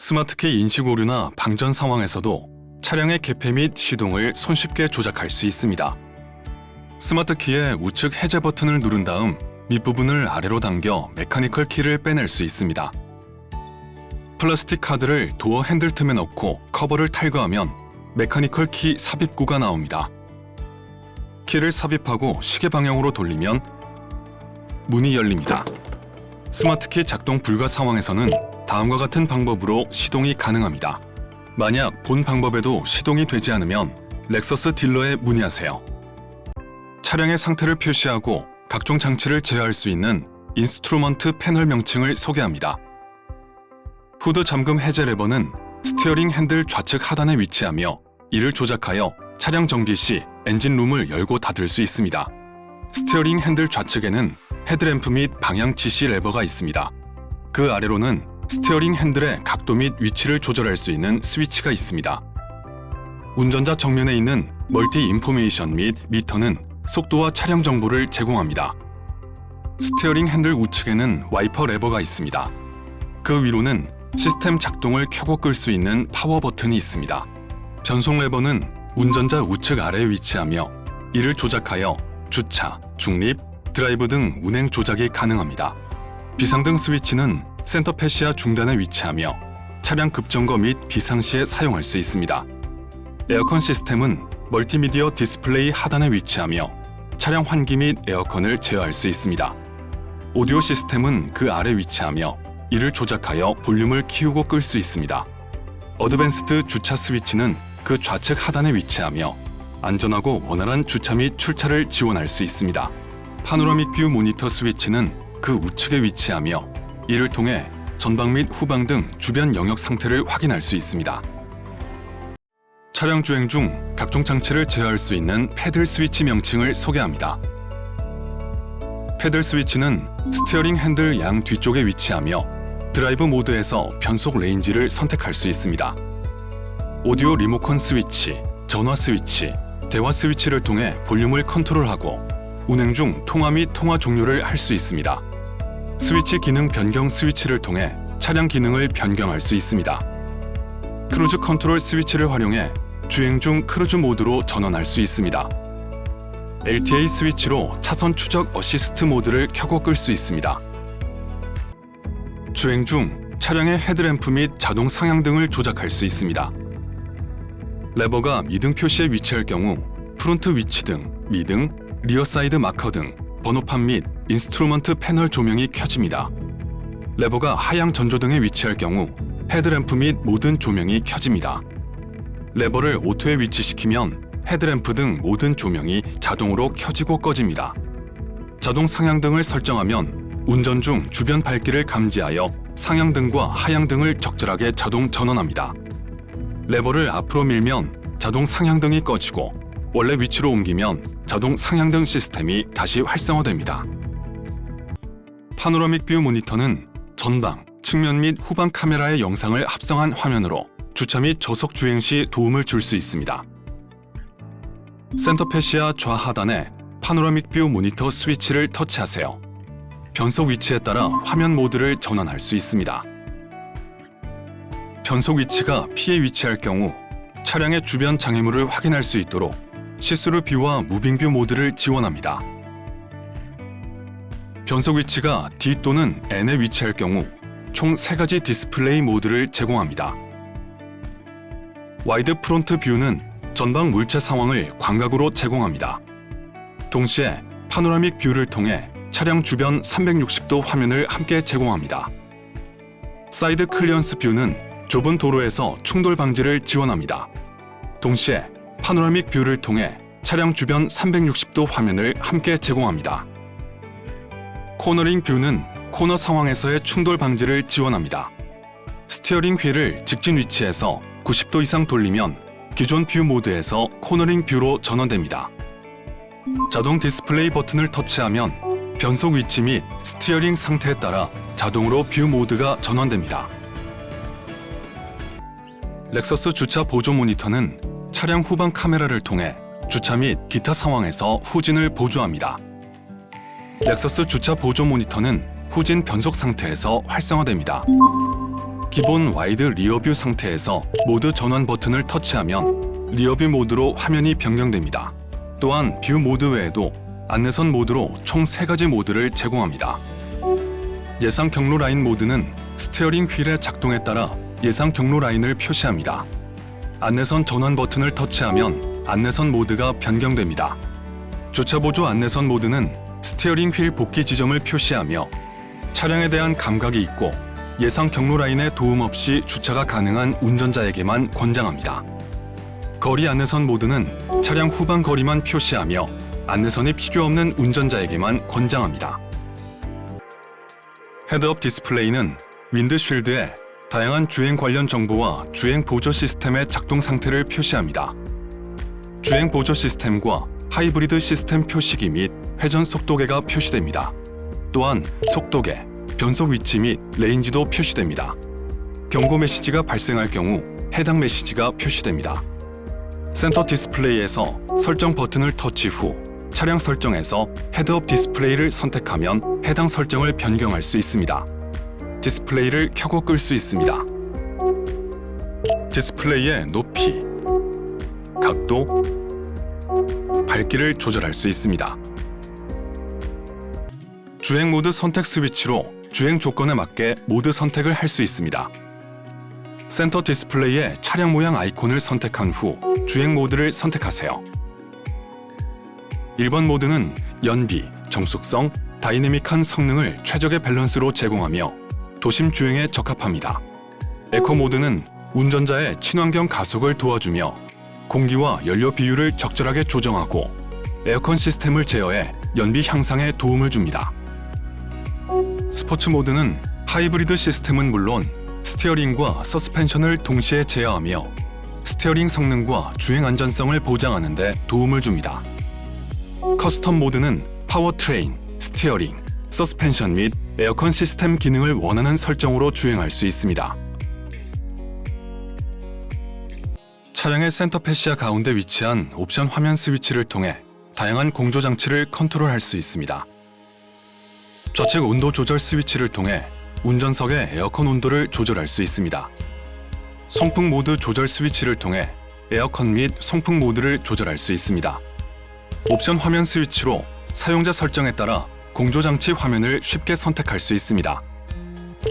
스마트키 인식 오류나 방전 상황에서도 차량의 개폐 및 시동을 손쉽게 조작할 수 있습니다. 스마트키의 우측 해제 버튼을 누른 다음 밑부분을 아래로 당겨 메카니컬 키를 빼낼 수 있습니다. 플라스틱 카드를 도어 핸들 틈에 넣고 커버를 탈거하면 메카니컬 키 삽입구가 나옵니다. 키를 삽입하고 시계 방향으로 돌리면 문이 열립니다. 스마트키 작동 불가 상황에서는 다음과 같은 방법으로 시동이 가능합니다. 만약 본 방법에도 시동이 되지 않으면 렉서스 딜러에 문의하세요. 차량의 상태를 표시하고 각종 장치를 제어할 수 있는 인스트루먼트 패널 명칭을 소개합니다. 후드 잠금 해제 레버는 스티어링 핸들 좌측 하단에 위치하며 이를 조작하여 차량 정지 시 엔진 룸을 열고 닫을 수 있습니다. 스티어링 핸들 좌측에는 헤드램프 및 방향 지시 레버가 있습니다. 그 아래로는 스티어링 핸들의 각도 및 위치를 조절할 수 있는 스위치가 있습니다. 운전자 정면에 있는 멀티 인포메이션 및 미터는 속도와 차량 정보를 제공합니다. 스티어링 핸들 우측에는 와이퍼 레버가 있습니다. 그 위로는 시스템 작동을 켜고 끌 수 있는 파워 버튼이 있습니다. 전송 레버는 운전자 우측 아래에 위치하며 이를 조작하여 주차, 중립, 드라이브 등 운행 조작이 가능합니다. 비상등 스위치는 센터 패시아 중단에 위치하며 차량 급정거 및 비상 시에 사용할 수 있습니다. 에어컨 시스템은 멀티미디어 디스플레이 하단에 위치하며 차량 환기 및 에어컨을 제어할 수 있습니다. 오디오 시스템은 그 아래 위치하며 이를 조작하여 볼륨을 키우고 끌 수 있습니다. 어드밴스드 주차 스위치는 그 좌측 하단에 위치하며 안전하고 원활한 주차 및 출차를 지원할 수 있습니다. 파노라믹 뷰 모니터 스위치는 그 우측에 위치하며 이를 통해 전방 및 후방 등 주변 영역 상태를 확인할 수 있습니다. 차량 주행 중 각종 장치를 제어할 수 있는 패들 스위치 명칭을 소개합니다. 패들 스위치는 스티어링 핸들 양 뒤쪽에 위치하며 드라이브 모드에서 변속 레인지를 선택할 수 있습니다. 오디오 리모컨 스위치, 전화 스위치, 대화 스위치를 통해 볼륨을 컨트롤하고 운행 중 통화 및 통화 종료를 할 수 있습니다. 스위치 기능 변경 스위치를 통해 차량 기능을 변경할 수 있습니다. 크루즈 컨트롤 스위치를 활용해 주행 중 크루즈 모드로 전환할 수 있습니다. LTA 스위치로 차선 추적 어시스트 모드를 켜고 끌 수 있습니다. 주행 중 차량의 헤드램프 및 자동 상향 등을 조작할 수 있습니다. 레버가 미등 표시에 위치할 경우 프론트 위치 등, 미등, 리어 사이드 마커 등 번호판 및 인스트루먼트 패널 조명이 켜집니다. 레버가 하향 전조등에 위치할 경우 헤드램프 및 모든 조명이 켜집니다. 레버를 오토에 위치시키면 헤드램프 등 모든 조명이 자동으로 켜지고 꺼집니다. 자동 상향등을 설정하면 운전 중 주변 밝기를 감지하여 상향등과 하향등을 적절하게 자동 전원합니다. 레버를 앞으로 밀면 자동 상향등이 꺼지고 원래 위치로 옮기면 자동 상향등 시스템이 다시 활성화됩니다. 파노라믹 뷰 모니터는 전방, 측면 및 후방 카메라의 영상을 합성한 화면으로 주차 및 저속 주행 시 도움을 줄 수 있습니다. 센터 패시아 좌하단에 파노라믹 뷰 모니터 스위치를 터치하세요. 변속 위치에 따라 화면 모드를 전환할 수 있습니다. 변속 위치가 P에 위치할 경우 차량의 주변 장애물을 확인할 수 있도록 시스루 뷰와 무빙 뷰 모드를 지원합니다. 변속 위치가 D 또는 N에 위치할 경우 총 3가지 디스플레이 모드를 제공합니다. 와이드 프론트 뷰는 전방 물체 상황을 광각으로 제공합니다. 동시에 파노라믹 뷰를 통해 차량 주변 360도 화면을 함께 제공합니다. 사이드 클리언스 뷰는 좁은 도로에서 충돌 방지를 지원합니다. 동시에 파노라믹 뷰를 통해 차량 주변 360도 화면을 함께 제공합니다. 코너링 뷰는 코너 상황에서의 충돌 방지를 지원합니다. 스티어링 휠을 직진 위치에서 90도 이상 돌리면 기존 뷰 모드에서 코너링 뷰로 전환됩니다. 자동 디스플레이 버튼을 터치하면 변속 위치 및 스티어링 상태에 따라 자동으로 뷰 모드가 전환됩니다. 렉서스 주차 보조 모니터는 차량 후방 카메라를 통해 주차 및 기타 상황에서 후진을 보조합니다. 렉서스 주차 보조 모니터는 후진 변속 상태에서 활성화됩니다. 기본 와이드 리어뷰 상태에서 모드 전환 버튼을 터치하면 리어뷰 모드로 화면이 변경됩니다. 또한 뷰 모드 외에도 안내선 모드로 총 3가지 모드를 제공합니다. 예상 경로 라인 모드는 스티어링 휠의 작동에 따라 예상 경로 라인을 표시합니다. 안내선 전환 버튼을 터치하면 안내선 모드가 변경됩니다. 주차 보조 안내선 모드는 스티어링 휠 복귀 지점을 표시하며 차량에 대한 감각이 있고 예상 경로 라인에 도움 없이 주차가 가능한 운전자에게만 권장합니다. 거리 안내선 모드는 차량 후방 거리만 표시하며 안내선이 필요 없는 운전자에게만 권장합니다. 헤드업 디스플레이는 윈드쉴드에 다양한 주행 관련 정보와 주행 보조 시스템의 작동 상태를 표시합니다. 주행 보조 시스템과 하이브리드 시스템 표시기 및 회전 속도계가 표시됩니다. 또한 속도계, 변속 위치 및 레인지도 표시됩니다. 경고 메시지가 발생할 경우 해당 메시지가 표시됩니다. 센터 디스플레이에서 설정 버튼을 터치 후 차량 설정에서 헤드업 디스플레이를 선택하면 해당 설정을 변경할 수 있습니다. 디스플레이를 켜고 끌 수 있습니다. 디스플레이의 높이, 각도, 밝기를 조절할 수 있습니다. 주행 모드 선택 스위치로 주행 조건에 맞게 모드 선택을 할 수 있습니다. 센터 디스플레이의 차량 모양 아이콘을 선택한 후 주행 모드를 선택하세요. 1번 모드는 연비, 정숙성, 다이내믹한 성능을 최적의 밸런스로 제공하며 도심 주행에 적합합니다. 에코 모드는 운전자의 친환경 가속을 도와주며 공기와 연료 비율을 적절하게 조정하고 에어컨 시스템을 제어해 연비 향상에 도움을 줍니다. 스포츠 모드는 하이브리드 시스템은 물론 스티어링과 서스펜션을 동시에 제어하며 스티어링 성능과 주행 안전성을 보장하는 데 도움을 줍니다. 커스텀 모드는 파워트레인, 스티어링, 서스펜션 및 에어컨 시스템 기능을 원하는 설정으로 주행할 수 있습니다. 차량의 센터 패시아 가운데 위치한 옵션 화면 스위치를 통해 다양한 공조 장치를 컨트롤할 수 있습니다. 좌측 온도 조절 스위치를 통해 운전석의 에어컨 온도를 조절할 수 있습니다. 송풍 모드 조절 스위치를 통해 에어컨 및 송풍 모드를 조절할 수 있습니다. 옵션 화면 스위치로 사용자 설정에 따라 공조 장치 화면을 쉽게 선택할 수 있습니다.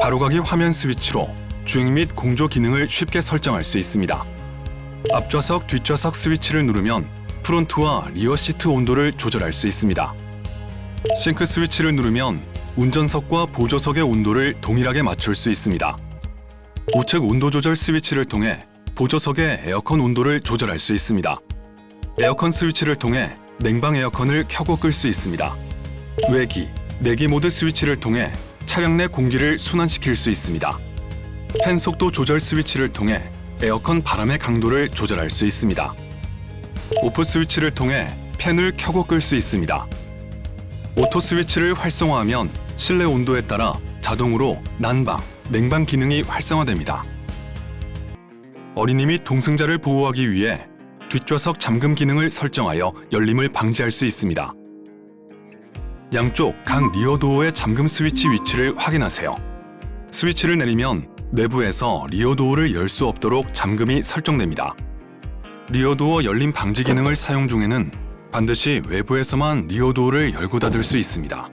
바로가기 화면 스위치로 주행 및 공조 기능을 쉽게 설정할 수 있습니다. 앞좌석, 뒷좌석 스위치를 누르면 프론트와 리어 시트 온도를 조절할 수 있습니다. 싱크 스위치를 누르면 운전석과 보조석의 온도를 동일하게 맞출 수 있습니다. 우측 온도 조절 스위치를 통해 보조석의 에어컨 온도를 조절할 수 있습니다. 에어컨 스위치를 통해 냉방 에어컨을 켜고 끌 수 있습니다. 외기, 내기 모드 스위치를 통해 차량 내 공기를 순환시킬 수 있습니다. 팬 속도 조절 스위치를 통해 에어컨 바람의 강도를 조절할 수 있습니다. 오프 스위치를 통해 팬을 켜고 끌 수 있습니다. 오토 스위치를 활성화하면 실내 온도에 따라 자동으로 난방, 냉방 기능이 활성화됩니다. 어린이 및 동승자를 보호하기 위해 뒷좌석 잠금 기능을 설정하여 열림을 방지할 수 있습니다. 양쪽 각 리어 도어의 잠금 스위치 위치를 확인하세요. 스위치를 내리면 내부에서 리어 도어를 열 수 없도록 잠금이 설정됩니다. 리어 도어 열림 방지 기능을 사용 중에는 반드시 외부에서만 리어 도어를 열고 닫을 수 있습니다.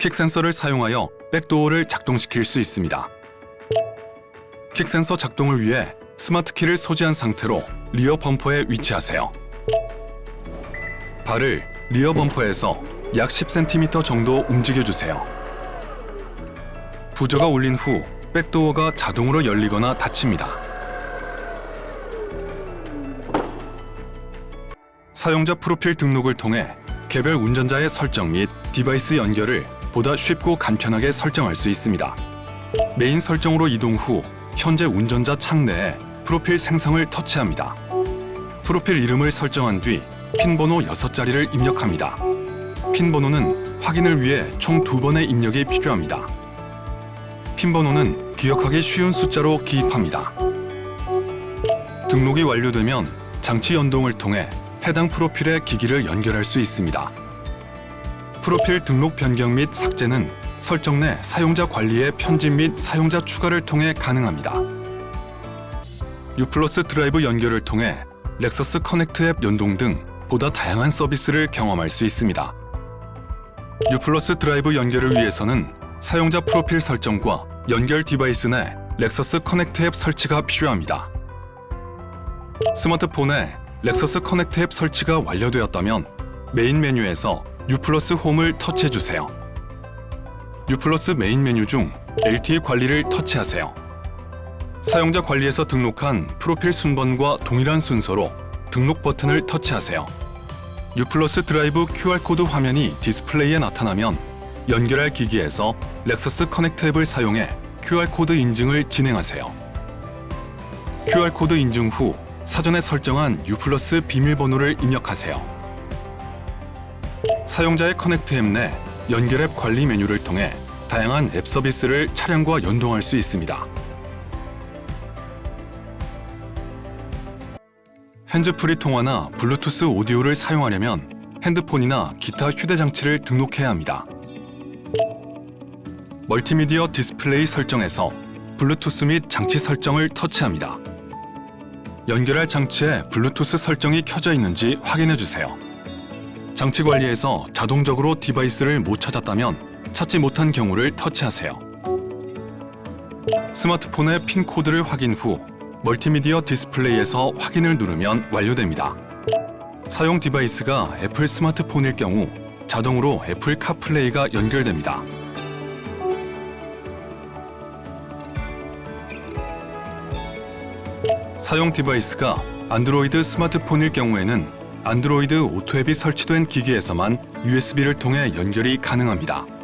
킥 센서를 사용하여 백도어를 작동시킬 수 있습니다. 킥 센서 작동을 위해 스마트 키를 소지한 상태로 리어 범퍼에 위치하세요. 발을 리어 범퍼에서 약 10cm 정도 움직여 주세요. 부저가 울린 후 백도어가 자동으로 열리거나 닫힙니다. 사용자 프로필 등록을 통해 개별 운전자의 설정 및 디바이스 연결을 보다 쉽고 간편하게 설정할 수 있습니다. 메인 설정으로 이동 후 현재 운전자 창 내에 프로필 생성을 터치합니다. 프로필 이름을 설정한 뒤 핀 번호 6자리를 입력합니다. 핀 번호는 확인을 위해 총 두 번의 입력이 필요합니다. 핀 번호는 기억하기 쉬운 숫자로 기입합니다. 등록이 완료되면 장치 연동을 통해 해당 프로필의 기기를 연결할 수 있습니다. 프로필 등록 변경 및 삭제는 설정 내 사용자 관리의 편집 및 사용자 추가를 통해 가능합니다. U 플러스 드라이브 연결을 통해 렉서스 커넥트 앱 연동 등 보다 다양한 서비스를 경험할 수 있습니다. U 플러스 드라이브 연결을 위해서는 사용자 프로필 설정과 연결 디바이스 내 렉서스 커넥트 앱 설치가 필요합니다. 스마트폰에 렉서스 커넥트 앱 설치가 완료되었다면 메인 메뉴에서 U 홈을 터치해 주세요. U 메인 메뉴 중 LTE 관리를 터치하세요. 사용자 관리에서 등록한 프로필 순번과 동일한 순서로 등록 버튼을 터치하세요. U 플러스 드라이브 QR코드 화면이 디스플레이에 나타나면 연결할 기기에서 렉서스 커넥트 앱을 사용해 QR코드 인증을 진행하세요. QR코드 인증 후 사전에 설정한 U 플러스 비밀번호를 입력하세요. 사용자의 커넥트 앱 내 연결 앱 관리 메뉴를 통해 다양한 앱 서비스를 차량과 연동할 수 있습니다. 핸즈프리 통화나 블루투스 오디오를 사용하려면 핸드폰이나 기타 휴대장치를 등록해야 합니다. 멀티미디어 디스플레이 설정에서 블루투스 및 장치 설정을 터치합니다. 연결할 장치에 블루투스 설정이 켜져 있는지 확인해 주세요. 장치 관리에서 자동적으로 디바이스를 못 찾았다면 찾지 못한 경우를 터치하세요. 스마트폰의 핀 코드를 확인 후 멀티미디어 디스플레이에서 확인을 누르면 완료됩니다. 사용 디바이스가 애플 스마트폰일 경우 자동으로 애플 카플레이가 연결됩니다. 사용 디바이스가 안드로이드 스마트폰일 경우에는 안드로이드 오토 앱이 설치된 기기에서만 USB를 통해 연결이 가능합니다.